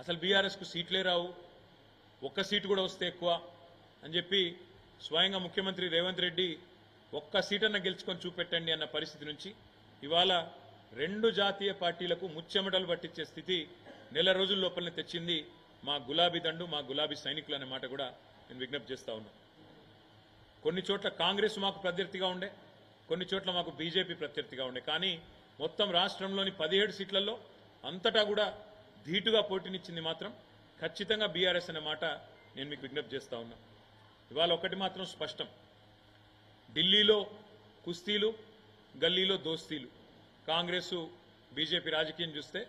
అసలు బీఆర్ఎస్కు సీట్లే రావు. ఒక్క సీటు కూడా వస్తే ఎక్కువ అని చెప్పి స్వయంగా ముఖ్యమంత్రి రేవంత్ రెడ్డి ఒక్క సీటన్న గెలుచుకొని చూపెట్టండి అన్న పరిస్థితి నుంచి ఇవాళ రెండు జాతీయ పార్టీలకు ముచ్చెమటలు పట్టించే స్థితి నెల రోజుల లోపలనే తెచ్చింది మా గులాబీ దండు మా గులాబీ సైనికులు అనే మాట కూడా నేను విజ్ఞప్తి చేస్తా ఉన్నా. కొన్ని చోట్ల కాంగ్రెస్ మాకు ప్రత్యర్థిగా ఉండే కొన్ని చోట్ల మాకు బీజేపీ ప్రత్యర్థిగా ఉండే. కానీ మొత్తం రాష్ట్రంలోని పదిహేడు సీట్లలో అంతటా కూడా ధీటుగా పోటీనిచ్చింది మాత్రం ఖచ్చితంగా బీఆర్ఎస్ అనే మాట నేను మీకు విజ్ఞప్తి చేస్తా ఉన్నా. ఇవాళ ఒకటి మాత్రం స్పష్టం. ఢిల్లీలో కుస్తీలు గల్లీలో దోస్తీలు. కాంగ్రెస్ బీజేపీ రాజకీయం చూస్తే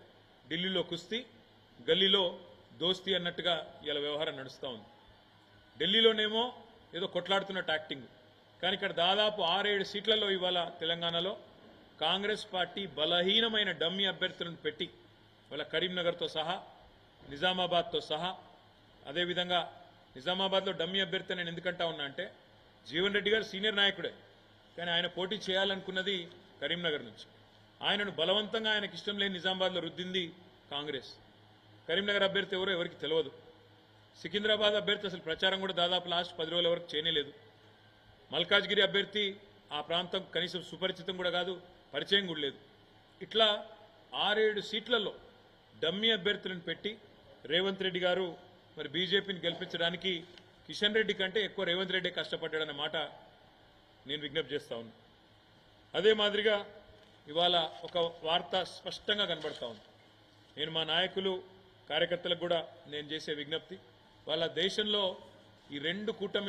ఢిల్లీలో కుస్తీ గల్లీలో దోస్తీ అన్నట్టుగా ఇలా వ్యవహారం నడుస్తూ ఉంది. ఢిల్లీలోనేమో ఏదో కొట్లాడుతున్న యాక్టింగ్ కానీ ఇక్కడ దాదాపు ఆరేడు సీట్లలో ఇవాళ తెలంగాణలో కాంగ్రెస్ పార్టీ బలహీనమైన డమ్మి అభ్యర్థులను పెట్టి ఇవాళ కరీంనగర్తో సహా నిజామాబాద్తో సహా అదేవిధంగా నిజామాబాద్లో డమ్మీ అభ్యర్థి నేను ఎందుకంటా ఉన్నా అంటే జీవన్ రెడ్డి గారు సీనియర్ నాయకుడే. కానీ ఆయన పోటీ చేయాలనుకున్నది కరీంనగర్ నుంచి. ఆయనను బలవంతంగా ఆయనకి ఇష్టం లేని నిజామాబాద్లో రుద్దింది కాంగ్రెస్. కరీంనగర్ అభ్యర్థి ఎవరో ఎవరికి తెలియదు సికింద్రాబాద్ అభ్యర్థి అసలు ప్రచారం కూడా దాదాపు లాస్ట్ పది రోజుల వరకు చేయలేదు మల్కాజ్గిరి అభ్యర్థి ఆ ప్రాంతం కనీసం సుపరిచితం కూడా కాదు పరిచయం కూడా లేదు. ఇట్లా ఆరేడు సీట్లలో డమ్మీ అభ్యర్థులను పెట్టి రేవంత్ రెడ్డి గారు మరి బీజేపీని గెలిపించడానికి కిషన్ రెడ్డి కంటే ఎక్కువ రేవంత్ రెడ్డి కష్టపడ్డాడన్న మాట నేను విజ్ఞప్తి చేస్తా ఉన్నా. అదే మాదిరిగా ఇవాళ ఒక వార్త స్పష్టంగా కనబడతా ఉంది. నేను మా నాయకులు కార్యకర్తలకు కూడా నేను చేసే విజ్ఞప్తి వాళ్ళ దేశంలో ఈ రెండు కూటమి